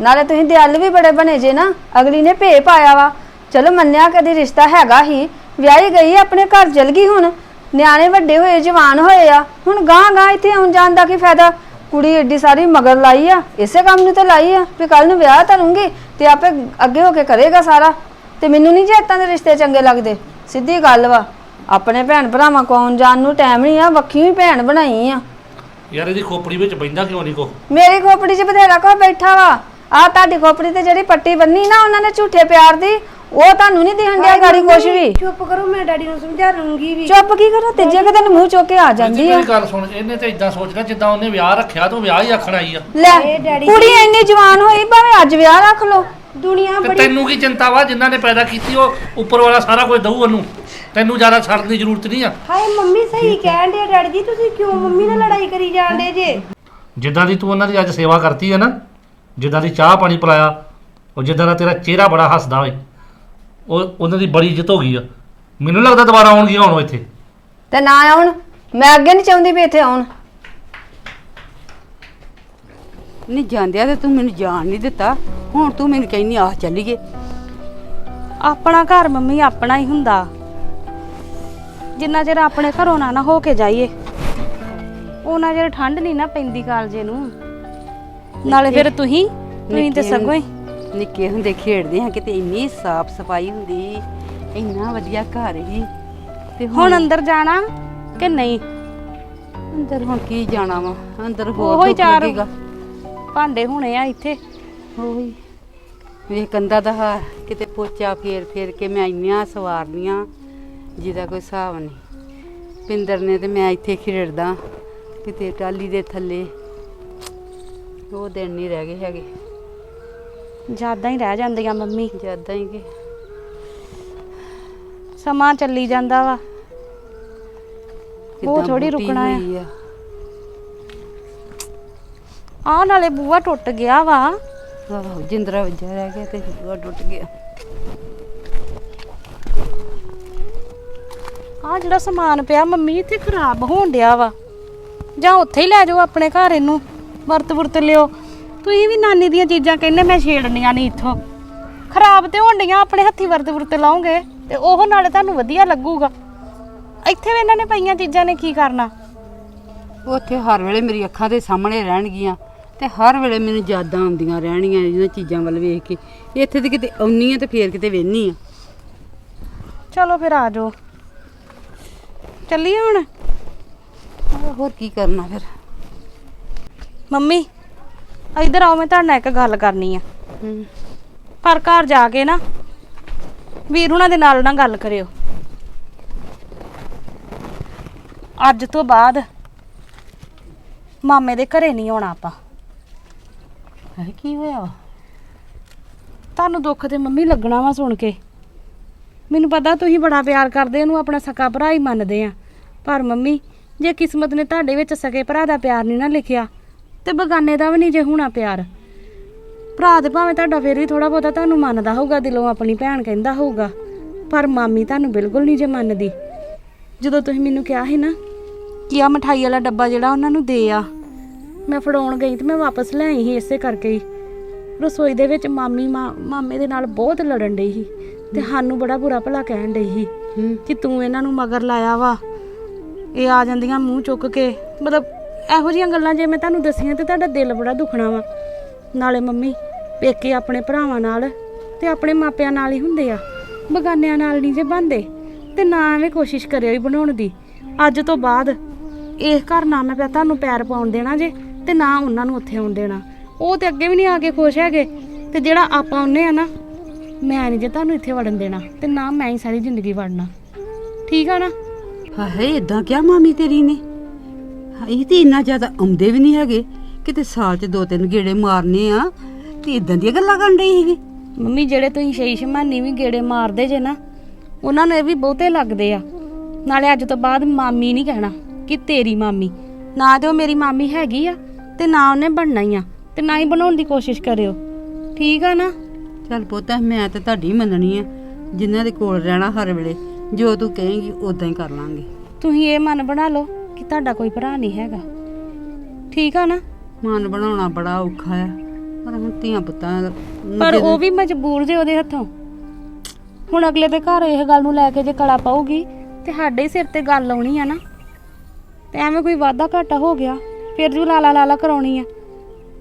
ਨਾਲੇ ਤੁਸੀਂ ਦਿਆਲ ਵੀ ਬੜੇ ਬਣੇ ਜੇ ਨਾ ਅਗਲੀ ਨੇ ਭੇ ਪਾਇਆ ਵਾ। ਚਲੋ ਮੰਨਿਆ ਕਦੀ ਰਿਸ਼ਤਾ ਹੈਗਾ ਹੀ ਵਿਆਹੀ ਗਈ ਆਪਣੇ ਘਰ ਚਲ ਗਈ ਹੁਣ। ਨਿਆਣੇ ਵੱਡੇ ਹੋਏ ਜਵਾਨ ਹੋਏ ਆ ਹੁਣ ਗਾਂ ਗਾਂ ਇੱਥੇ ਆਉਣ ਜਾਣ ਦਾ ਕੀ ਫਾਇਦਾ? ਕੁੜੀ ਏਡੀ ਸਾਰੀ ਮਗਰ ਲਾਈ ਆ ਇਸੇ ਕੰਮ ਨੂੰ ਤੇ ਲਾਈ ਆ ਵੀ ਕੱਲ ਨੂੰ ਵਿਆਹ ਧਰੂੰਗੀ ਤੇ ਆਪੇ ਅੱਗੇ ਹੋ ਕੇ ਕਰੇਗਾ ਸਾਰਾ। ਤੇ ਮੈਨੂੰ ਨਹੀਂ ਜੇ ਏਦਾਂ ਦੇ ਰਿਸ਼ਤੇ ਚੰਗੇ ਲੱਗਦੇ ਸਿੱਧੀ ਗੱਲ ਵਾ ਆਪਣੇ ਭੈਣ ਭਰਾਵਾਂ ਕੋਲ ਆਉਣ ਜਾਣ ਨੂੰ ਟਾਈਮ ਨਹੀਂ ਆ ਵੱਖੀ ਵੀ ਭੈਣ ਬਣਾਈ ਆ। ਯਾਰ ਇਹਦੀ ਖੋਪੜੀ ਵਿੱਚ ਬੈਂਦਾ ਕਿਉਂ ਨਹੀਂ ਕੋ ਮੇਰੀ ਖੋਪੜੀ 'ਚ ਬਥੇਰਾ ਕੋ ਬੈਠਾ ਵਾ। ਆ ਤੁਹਾਡੀ ਖੋਪੜੀ ਤੇ ਜਿਹੜੀ ਪੱਟੀ ਬੰਨੀ ਨਾ ਉਹਨਾਂ ਨੇ ਝੂਠੇ ਪਿਆਰ ਦੀ ਉਹ ਤੁਹਾਨੂੰ ਨਹੀਂ ਦਿਖਣ ਡਿਆ ਗਾੜੀ ਕੁਛ ਵੀ। ਚੁੱਪ ਕਰੋ ਮੈਂ ਡੈਡੀ ਨੂੰ ਸਮਝਾ ਲੂੰਗੀ ਵੀ। ਚੁੱਪ ਕੀ ਕਰੋ ਤੀਜੇ ਕੁ ਦਿਨ ਮੂੰਹ ਚੁੱਕ ਕੇ ਆ ਜਾਂਦੀ ਆ। ਮੇਰੀ ਗੱਲ ਸੁਣ ਇਹਨੇ ਤੇ ਇਦਾਂ ਸੋਚਣਾ ਜਿੱਦਾਂ ਉਹਨੇ ਵਿਆਹ ਰੱਖਿਆ ਤੂੰ ਵਿਆਹ ਹੀ ਆਖਣ ਆਈ ਆ। ਲੈ ਕੁੜੀ ਇੰਨੀ ਜਵਾਨ ਹੋਈ ਭਾਵੇਂ ਅੱਜ ਵਿਆਹ ਰੱਖ ਲੋ ਦੁਨੀਆ ਤੇ ਤੈਨੂੰ ਕੀ ਚਿੰਤਾ ਵਾ ਜਿਨ੍ਹਾਂ ਨੇ ਪੈਦਾ ਕੀਤੀ ਉਹ ਉੱਪਰ ਵਾਲਾ ਸਾਰਾ ਕੁਝ ਦਊ ਉਹਨੂੰ। ਤੈਨੂੰ ਜ਼ਿਆਦਾ ਛੱਡਣ ਦੀ ਜ਼ਰੂਰਤ ਨਹੀਂ ਆ। ਹਾਏ ਮੰਮੀ ਸਹੀ ਕਹਿਣ ਦੇ ਡੈਡੀ ਜੀ ਤੁਸੀਂ ਕਿਉਂ ਮੰਮੀ ਨਾਲ ਲੜਾਈ ਕਰੀ ਜਾਂਦੇ ਜੇ? ਜਿੱਦਾਂ ਦੀ ਤੂੰ ਉਹਨਾਂ ਦੀ ਅੱਜ ਸੇਵਾ ਕਰਤੀ ਹੈ ਨਾ ਜਿੱਦਾਂ ਦੀ ਚਾਹ ਪਾਣੀ ਪਿਲਾਇਆ ਉਹ ਜਿੱਦਾਂ ਦਾ ਤੇਰਾ ਚਿਹਰਾ ਬੜਾ ਹੱਸਦਾ ਓਏ ਉਹ ਉਹਨਾਂ ਦੀ ਬੜੀ ਇੱਜ਼ਤ ਹੋ ਗਈ ਆ। ਮੈਨੂੰ ਲੱਗਦਾ ਦੁਬਾਰਾ ਆਉਣਗੀਆਂ ਹੁਣ ਉਹ ਇੱਥੇ। ਤੇ ਨਾ ਆਉਣ। ਮੈਂ ਅੱਗੇ ਨਹੀਂ ਚਾਹੁੰਦੀ ਵੀ ਇੱਥੇ ਆਉਣ। ਨਹੀਂ ਜਾਂਦਿਆ ਤੇ ਤੂੰ ਮੈਨੂੰ ਜਾਣ ਨਹੀਂ ਦਿੱਤਾ। ਹੁਣ ਤੂੰ ਮੈਨੂੰ ਕਹਿੰਦੀ ਆ ਚੱਲੀਏ। ਆਪਣਾ ਘਰ ਮੰਮੀ ਆਪਣਾ ਹੀ ਹੁੰਦਾ। ਜਿੰਨਾ ਚਿਰ ਆਪਣੇ ਘਰੋਂ ਨਾ ਨਾ ਹੋ ਕੇ ਜਾਈਏ। ਉਹਨਾਂ ਚਿਰ ਠੰਡ ਨਹੀਂ ਨਾ ਪੈਂਦੀ ਕਾਲਜੇ ਨੂੰ। ਨਾਲੇ ਫਿਰ ਤੁਸੀਂ ਤੁਸੀਂ ਤੇ ਸਗੋਂ ਹੀ। ਨਿੱਕੇ ਹੁੰਦੇ ਖੇਡਦੇ ਹਾਂ ਕਿਤੇ ਇੰਨੀ ਸਾਫ਼ ਸਫ਼ਾਈ ਹੁੰਦੀ ਇੰਨਾ ਵਧੀਆ ਘਰ ਹੀ। ਤੇ ਹੁਣ ਅੰਦਰ ਜਾਣਾ ਕਿ ਨਹੀਂ? ਅੰਦਰ ਹੁਣ ਕੀ ਜਾਣਾ ਵਾ? ਅੰਦਰ ਹੋਰ ਉਹੋ ਹੀ ਦੁੱਖ ਚਾਰ ਲੱਗੇਗਾ। ਭਾਂਡੇ ਹੋਣੇ ਆ ਇੱਥੇ। ਉਹੀ। ਵੇਖ ਕੰਦਾ ਦਾ ਹਾਰ ਕਿਤੇ ਪੋਚਾ ਫੇਰ ਫੇਰ ਕੇ ਮੈਂ ਇੰਨੀਆਂ ਸਵਾਰਨੀਆਂ ਜਿਹਦਾ ਕੋਈ ਹਿਸਾਬ ਨਹੀਂ। ਪਿੰਦਰ ਨੇ ਤੇ ਮੈਂ ਇੱਥੇ ਖੇਡਦਾ ਕਿਤੇ ਟਾਲੀ ਦੇ ਥੱਲੇ। ਉਹ ਦਿਨ ਨਹੀਂ ਰਹਿ ਗਏ ਹੈਗੇ। ਜ਼ਿਆਦਾ ਹੀ ਰਹਿ ਜਾਂਦੀਆਂ ਮੰਮੀ। ਜ਼ਿਆਦਾ ਹੀ ਕਿ? ਸਮਾਂ ਚੱਲੀ ਜਾਂਦਾ ਵਾ। ਥੋੜ੍ਹੀ ਬੂਟੀ ਰੁਕਣਾ ਆ। ਆ? ਆਹ ਨਾਲੇ ਬੂਆ ਟੁੱਟ ਗਿਆ ਵਾ। ਆਹੋ ਜਿੰਦਰਾ ਵੱਜਾ ਰਹਿ ਗਿਆ ਤੇ ਉਹ ਟੁੱਟ ਗਿਆ। ਆਹ ਜਿਹੜਾ ਸਮਾਨ ਪਿਆ ਮੰਮੀ ਇੱਥੇ ਖਰਾਬ ਹੋਣ ਡਿਆ ਵਾ। ਜਾਂ ਉੱਥੇ ਹੀ ਲੈ ਜਾਓ ਆਪਣੇ ਘਰ ਇਹਨੂੰ। ਵਰਤ ਵਰਤ ਲਿਓ। ਤੁਸੀਂ ਵੀ ਨਾਨੀ ਦੀਆਂ ਚੀਜ਼ਾਂ ਕਹਿੰਦੇ ਮੈਂ ਛੇੜਨੀਆਂ ਨਹੀਂ ਇੱਥੋਂ। ਖਰਾਬ ਤੇ ਹੋਣ ਡੀਆਂ ਆਪਣੇ ਹੱਥੀ ਵਰਤ ਵਰਤ ਲਾਉਂਗੇ ਤੇ ਉਹ ਨਾਲੇ ਤੁਹਾਨੂੰ ਵਧੀਆ ਲੱਗੂਗਾ। ਇੱਥੇ ਵੀ ਇਹਨਾਂ ਨੇ ਪਈਆਂ ਚੀਜ਼ਾਂ ਨੇ ਕੀ ਕਰਨਾ? ਉੱਥੇ ਹਰ ਵੇਲੇ ਮੇਰੀ ਅੱਖਾਂ ਦੇ ਸਾਹਮਣੇ ਰਹਿਣਗੀਆਂ ਤੇ ਹਰ ਵੇਲੇ ਮੈਨੂੰ ਯਾਦਾਂ ਆਉਂਦੀਆਂ ਰਹਿਣਗੀਆਂ ਇਹਨਾਂ ਚੀਜ਼ਾਂ ਵੱਲ ਵੇਖ ਕੇ। ਇੱਥੇ ਤੇ ਕਿਤੇ ਆਉਣੀ ਆ ਤੇ ਫੇਰ ਕਿਤੇ ਵੇਹਨੀ ਆ। ਚਲੋ ਫਿਰ ਆ ਜਾਓ। ਚੱਲੀਏ ਹੁਣ? ਹੋਰ ਕੀ ਕਰਨਾ ਫਿਰ? ਮੰਮੀ ਇੱਧਰ ਆਓ ਮੈਂ ਤੁਹਾਡੇ ਨਾਲ ਇੱਕ ਗੱਲ ਕਰਨੀ ਆ। ਹੂੰ। ਪਰ ਘਰ ਜਾ ਕੇ ਨਾ ਵੀਰ ਹੁਣਾਂ ਦੇ ਨਾਲ ਨਾ ਗੱਲ ਕਰਿਓ। ਅੱਜ ਤੋਂ ਬਾਅਦ ਮਾਮੇ ਦੇ ਘਰੇ ਨਹੀਂ ਆਉਣਾ ਆਪਾਂ। ਹੈ ਕੀ ਹੋਇਆ? ਤੁਹਾਨੂੰ ਦੁੱਖ ਤੇ ਮੰਮੀ ਲੱਗਣਾ ਵਾ ਸੁਣ ਕੇ। ਮੈਨੂੰ ਪਤਾ ਤੁਸੀਂ ਬੜਾ ਪਿਆਰ ਕਰਦੇ ਉਹਨੂੰ ਆਪਣਾ ਸਕਾ ਭਰਾ ਹੀ ਮੰਨਦੇ ਆ। ਪਰ ਮੰਮੀ ਜੇ ਕਿਸਮਤ ਨੇ ਤੁਹਾਡੇ ਵਿੱਚ ਸਕੇ ਭਰਾ ਦਾ ਪਿਆਰ ਨਹੀਂ ਨਾ ਲਿਖਿਆ ਤੇ ਬਗਾਨੇ ਦਾ ਵੀ ਨਹੀਂ ਜੇ ਹੋਣਾ ਪਿਆਰ। ਭਰਾ ਤੇ ਭਾਵੇਂ ਤੁਹਾਡਾ ਫਿਰ ਵੀ ਥੋੜਾ ਬਹੁਤਾ ਤੁਹਾਨੂੰ ਮੰਨਦਾ ਹੋਊਗਾ ਦਿਲੋਂ ਆਪਣੀ ਭੈਣ ਕਹਿੰਦਾ ਹੋਊਗਾ ਪਰ ਮਾਮੀ ਤੁਹਾਨੂੰ ਬਿਲਕੁਲ ਨਹੀਂ ਜੇ ਮੰਨਦੀ। ਜਦੋਂ ਤੁਸੀਂ ਮੈਨੂੰ ਕਿਹਾ ਸੀ ਨਾ ਕਿ ਆ ਮਠਾਈ ਵਾਲਾ ਡੱਬਾ ਜਿਹੜਾ ਉਹਨਾਂ ਨੂੰ ਦੇ ਆ ਮੈਂ ਫੜਾਉਣ ਗਈ ਤੇ ਮੈਂ ਵਾਪਸ ਲੈ ਆਈ ਸੀ ਇਸੇ ਕਰਕੇ ਹੀ। ਰਸੋਈ ਦੇ ਵਿੱਚ ਮਾਮੀ ਮਾ- ਮਾਮੇ ਦੇ ਨਾਲ ਬਹੁਤ ਲੜਨ ਡਈ ਸੀ ਤੇ ਸਾਨੂੰ ਬੜਾ ਬੁਰਾ ਭਲਾ ਕਹਿਣ ਡਈ ਸੀ ਕਿ ਤੂੰ ਇਹਨਾਂ ਨੂੰ ਮਗਰ ਲਾਇਆ ਵਾ। ਇਹ ਆ ਜਾਂਦੀਆਂ ਮੂੰਹ ਚੁੱਕ ਕੇ ਮਤਲਬ ਇਹੋ ਜਿਹੀਆਂ ਗੱਲਾਂ ਜੇ ਮੈਂ ਤੁਹਾਨੂੰ ਦੱਸੀਆਂ ਤੇ ਤੁਹਾਡਾ ਦਿਲ ਬੜਾ ਦੁਖਣਾ ਵਾ। ਨਾਲੇ ਮੰਮੀ, ਪੇਕੇ ਆਪਣੇ ਭਰਾਵਾਂ ਨਾਲ ਤੇ ਆਪਣੇ ਮਾਪਿਆਂ ਨਾਲ ਹੀ ਹੁੰਦੇ ਆ। ਬਗਾਨਿਆਂ ਨਾਲ ਨਹੀਂ ਜੇ ਬੰਦੇ ਤੇ ਨਾ ਐਵੇਂ ਕੋਸ਼ਿਸ਼ ਕਰਿਓ ਹੀ ਬਣਾਉਣ ਦੀ। ਅੱਜ ਤੋਂ ਬਾਅਦ ਇਸ ਘਰ ਨਾ ਮੈਂ ਤੁਹਾਨੂੰ ਪੈਰ ਪਾਉਣ ਦੇਣਾ ਜੇ ਤੇ ਨਾ ਉਹਨਾਂ ਨੂੰ ਉੱਥੇ ਆਉਣ ਦੇਣਾ। ਉਹ ਤੇ ਅੱਗੇ ਵੀ ਨਹੀਂ ਆ ਕੇ ਖੁਸ਼ ਹੈਗੇ। ਤੇ ਜਿਹੜਾ ਆਪਾਂ ਉਹਨੇ ਆ ਨਾ, ਮੈਂ ਨਹੀਂ ਜੇ ਤੁਹਾਨੂੰ ਇੱਥੇ ਵੜਨ ਦੇਣਾ ਤੇ ਨਾ ਮੈਂ ਹੀ ਸਾਰੀ ਜ਼ਿੰਦਗੀ ਵੜਨਾ। ਠੀਕ ਆ ਨਾ? ਹਾਏ ਇਦਾਂ ਕਿਆ ਮਾਮੀ ਤੇਰੀ ਨੇ? ਇਹ ਤੇ ਇੰਨਾ ਜ਼ਿਆਦਾ ਆਉਂਦੇ ਵੀ ਨਹੀਂ ਹੈਗੇ। ਕਿਤੇ ਸਾਲ 'ਚ ਦੋ ਤਿੰਨ ਗੇੜੇ ਮਾਰਨੇ ਆ ਤੇ ਇਦਾਂ ਦੀਆਂ ਗੱਲਾਂ ਕਰਨ ਰਹੀ ਸੀਗੀ। ਮੰਮੀ ਜਿਹੜੇ ਤੁਸੀਂ ਸ਼ਈ ਸ਼ਮਾਨੀ ਵੀ ਗੇੜੇ ਮਾਰਦੇ ਜੇ ਨਾ ਉਹਨਾਂ ਨੂੰ ਇਹ ਵੀ ਬਹੁਤੇ ਲੱਗਦੇ ਆ। ਨਾਲੇ ਅੱਜ ਤੋਂ ਬਾਅਦ ਮਾਮੀ ਨਹੀਂ ਕਹਿਣਾ ਕਿ ਤੇਰੀ ਮਾਮੀ। ਨਾ ਤੇ ਉਹ ਮੇਰੀ ਮਾਮੀ ਹੈਗੀ ਆ ਤੇ ਨਾ ਉਹਨੇ ਬਣਨਾ ਹੀ ਆ ਤੇ ਨਾ ਹੀ ਬਣਾਉਣ ਦੀ ਕੋਸ਼ਿਸ਼ ਕਰਿਓ। ਠੀਕ ਆ ਨਾ? ਚੱਲ ਪੁੱਤ ਮੈਂ ਤੇ ਤੁਹਾਡੀ ਮੰਨਣੀ ਆ। ਜਿਨ੍ਹਾਂ ਦੇ ਕੋਲ ਰਹਿਣਾ ਹਰ ਵੇਲੇ ਜੋ ਤੂੰ ਕਹੇਂਗੀ ਉਦਾਂ ਹੀ ਕਰ ਲਾਂਗੇ। ਤੁਸੀਂ ਇਹ ਮਨ ਬਣਾ ਲਓ। ਕਿ ਤੁਹਾਡਾ ਕੋਈ ਭਰਾ ਨਹੀਂ ਹੈਗਾ। ਠੀਕ ਆ ਨਾ? ਮਨ ਬਣਾਉਣਾ ਬੜਾ ਔਖਾ ਆ। ਪਰ ਹੁਣ ਧੀਆਂ ਪੁੱਤਾਂ ਦਾ- ਪਰ ਉਹ ਵੀ ਮਜਬੂਰ ਜੇ ਉਹਦੇ ਹੱਥੋਂ। ਹੁਣ ਅਗਲੇ ਦੇ ਘਰ ਇਹ ਗੱਲ ਨੂੰ ਲੈ ਕੇ ਜੇ ਕਲਾ ਪਾਉਗੀ ਤੇ ਸਾਡੇ ਹੀ ਸਿਰ ਤੇ ਗੱਲ ਆਉਣੀ ਆ ਨਾ। ਤੇ ਐਵੇਂ ਕੋਈ ਵਾਧਾ ਘਾਟਾ ਹੋ ਗਿਆ ਫਿਰ ਜੂ ਲਾਲਾ ਲਾਲਾ ਕਰਾਉਣੀ ਆ।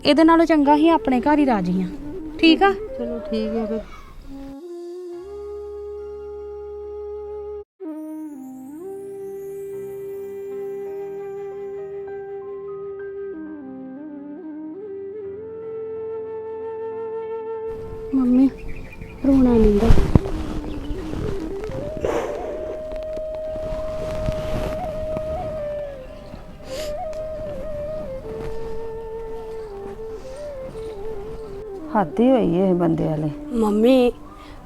ਇਹਦੇ ਨਾਲੋਂ ਚੰਗਾ ਹੀ ਆਪਣੇ ਘਰ ਹੀ ਰਾਜੀ ਆ। ਠੀਕ ਆ? ਚਲੋ ਠੀਕ ਹੈ ਫਿਰ। ਹੀ ਹੋਈ ਇਹ ਬੰਦੇ ਵਾਲੇ। ਮੰਮੀ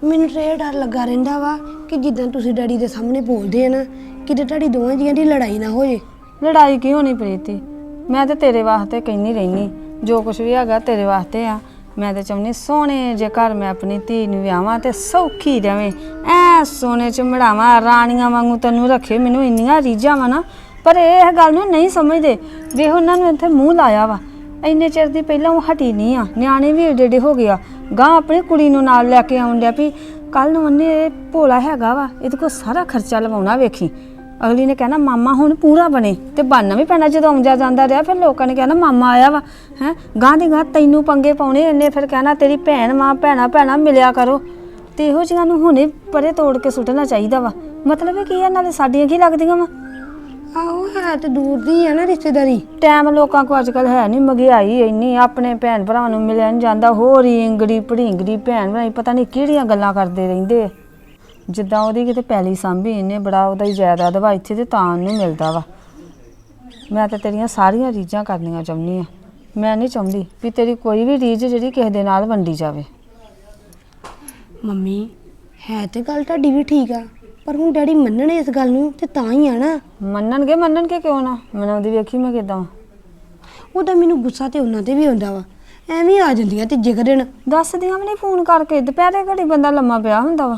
ਮੈਨੂੰ ਤਾਂ ਇਹ ਡਰ ਲੱਗਾ ਰਹਿੰਦਾ ਵਾ ਕਿ ਜਿੱਦਾਂ ਤੁਸੀਂ ਡੈਡੀ ਦੇ ਸਾਹਮਣੇ ਬੋਲਦੇ ਆ ਨਾ ਕਿਤੇ ਤੁਹਾਡੀ ਦੋਵਾਂ ਜੀਆਂ ਦੀ ਲੜਾਈ ਨਾ ਹੋ ਜੇ। ਲੜਾਈ ਕੀ ਹੋਣੀ ਪ੍ਰੀਤੀ? ਮੈਂ ਤੇ ਤੇਰੇ ਵਾਸਤੇ ਕਹਿੰਦੀ ਰਹਿਨੀ। ਜੋ ਕੁਝ ਵੀ ਹੈਗਾ ਤੇਰੇ ਵਾਸਤੇ ਆ। ਮੈਂ ਤੇ ਚਾਹੁੰਦੀ ਸੋਹਣੇ ਜੇ ਘਰ ਮੈਂ ਆਪਣੀ ਧੀ ਨੂੰ ਵਿਆਹਾਂ ਤੇ ਸੌਖੀ ਰਵੇਂ। ਐ ਸੋਨੇ ਚ ਮੜਾਵਾਂ ਰਾਣੀਆਂ ਵਾਂਗੂ ਤੈਨੂੰ ਰੱਖੇ। ਮੈਨੂੰ ਇੰਨੀਆਂ ਰੀਝਾਂ ਵਾ ਨਾ ਪਰ ਇਹ ਗੱਲ ਨੂੰ ਨਹੀਂ ਸਮਝਦੇ। ਵੇਖ ਉਹਨਾਂ ਨੂੰ ਇੱਥੇ ਮੂੰਹ ਲਾਇਆ ਵਾ। ਇੰਨੇ ਚਿਰ ਦੀ ਪਹਿਲਾਂ ਉਹ ਹਟੀ ਨਹੀਂ ਆ। ਨਿਆਣੇ ਵੀ ਏਡੇ ਏਡੇ ਹੋ ਗਿਆ ਗਾਂ ਆਪਣੀ ਕੁੜੀ ਨੂੰ ਨਾਲ ਲੈ ਕੇ ਆਉਣ ਡਿਆ ਵੀ ਕੱਲ ਨੂੰ ਉਹਨੇ ਭੋਲਾ ਹੈਗਾ ਵਾ, ਇਹਦੇ ਕੋਲ ਸਾਰਾ ਖਰਚਾ ਲਵਾਉਣਾ ਵੇਖੀ। ਅਗਲੀ ਨੇ ਕਹਿਣਾ, ਮਾਮਾ ਹੁਣ ਪੂਰਾ ਬਣੇ ਤੇ ਬਣਨਾ ਵੀ ਪੈਣਾ ਜਦੋਂ ਆਉਂਦਾ ਜਾਂਦਾ ਰਿਹਾ, ਫਿਰ ਲੋਕਾਂ ਨੇ ਕਹਿਣਾ, ਮਾਮਾ ਆਇਆ ਵਾ। ਹੈ? ਗਾਂ ਦੀ ਗਾਂ ਤੈਨੂੰ ਪੰਗੇ ਪਾਉਣੇ ਇਹਨੇ, ਫਿਰ ਕਹਿਣਾ, ਤੇਰੀ ਭੈਣ ਮਾਂ ਭੈਣਾ ਭੈਣਾ, ਮਿਲਿਆ ਕਰੋ। ਤੇ ਇਹੋ ਜਿਹੀਆਂ ਨੂੰ ਹੁਣੇ ਪਰੇ ਤੋੜ ਕੇ ਸੁੱਟਣਾ ਚਾਹੀਦਾ ਵਾ। ਮਤਲਬ ਇਹ ਕੀ ਆ, ਨਾਲੇ ਸਾਡੀਆਂ ਕੀ ਲੱਗਦੀਆਂ ਵਾ? ਆਹੋ ਹੈ ਤੇ ਦੂਰ ਦੀ ਆ ਨਾ ਰਿਸ਼ਤੇਦਾਰੀ। ਟਾਈਮ ਲੋਕਾਂ ਕੋ ਅੱਜਕੱਲ ਹੈ ਨਹੀਂ ਮਹਿੰਗਾਈ ਇੰਨੀ ਆਪਣੇ ਭੈਣ ਭਰਾਵਾਂ ਨੂੰ ਮਿਲਿਆ ਜਾਂਦਾ ਹੋਰ ਹੀ ਇੰਗੜੀ ਭੜਿੰਗੜੀ ਭੈਣ ਭਰਾ ਪਤਾ ਨਹੀਂ ਕਿਹੜੀਆਂ ਗੱਲਾਂ ਕਰਦੇ ਰਹਿੰਦੇ ਆ। ਜਿੱਦਾਂ ਉਹਦੀ ਕਿਤੇ ਪੈਲੀ ਸਾਂਭੀ ਇਹਨੇ ਬੜਾ ਉਹਦਾ ਹੀ ਜਾਇਦਾਦ ਵਾ ਇੱਥੇ ਤੇ ਤਾਂ ਉਹਨੂੰ ਮਿਲਦਾ ਵਾ। ਮੈਂ ਤਾਂ ਤੇਰੀਆਂ ਸਾਰੀਆਂ ਰੀਝਾਂ ਕਰਨੀਆਂ ਚਾਹੁੰਦੀ ਆ। ਮੈਂ ਨਹੀਂ ਚਾਹੁੰਦੀ ਵੀ ਤੇਰੀ ਕੋਈ ਵੀ ਰੀਝ ਜਿਹੜੀ ਕਿਸੇ ਦੇ ਨਾਲ ਵੰਡੀ ਜਾਵੇ। ਮੰਮੀ ਹੈ ਤੇ ਗੱਲ ਤੁਹਾਡੀ ਵੀ ਠੀਕ ਆ। ਪਰ ਹੁਣ ਡੈਡੀ ਮੰਨਣੇ ਇਸ ਗੱਲ ਨੂੰ ਤੇ ਤਾਂ ਹੀ ਆ ਨਾ। ਮੰਨਣਗੇ ਮੰਨਣਗੇ ਕਿਉਂ ਨਾ? ਮਨਾਉਂਦੀ ਵੇਖੀ ਮੈਂ ਕਿਦਾਂ। ਉਹਦਾ ਮੈਨੂੰ ਗੁੱਸਾ ਤੇ ਉਹਨਾਂ ਤੇ ਵੀ ਆਉਂਦਾ ਵਾ। ਐਵੇਂ ਆ ਜਾਂਦੀਆਂ ਕੁ ਦਿਨ। ਦੱਸਦੀਆਂ ਵੀ ਨਹੀਂ ਫੋਨ ਕਰਕੇ। ਦੁਪਹਿਰੇ ਘੜੀ ਬੰਦਾ ਲੰਮਾ ਪਿਆ ਹੁੰਦਾ ਵਾ।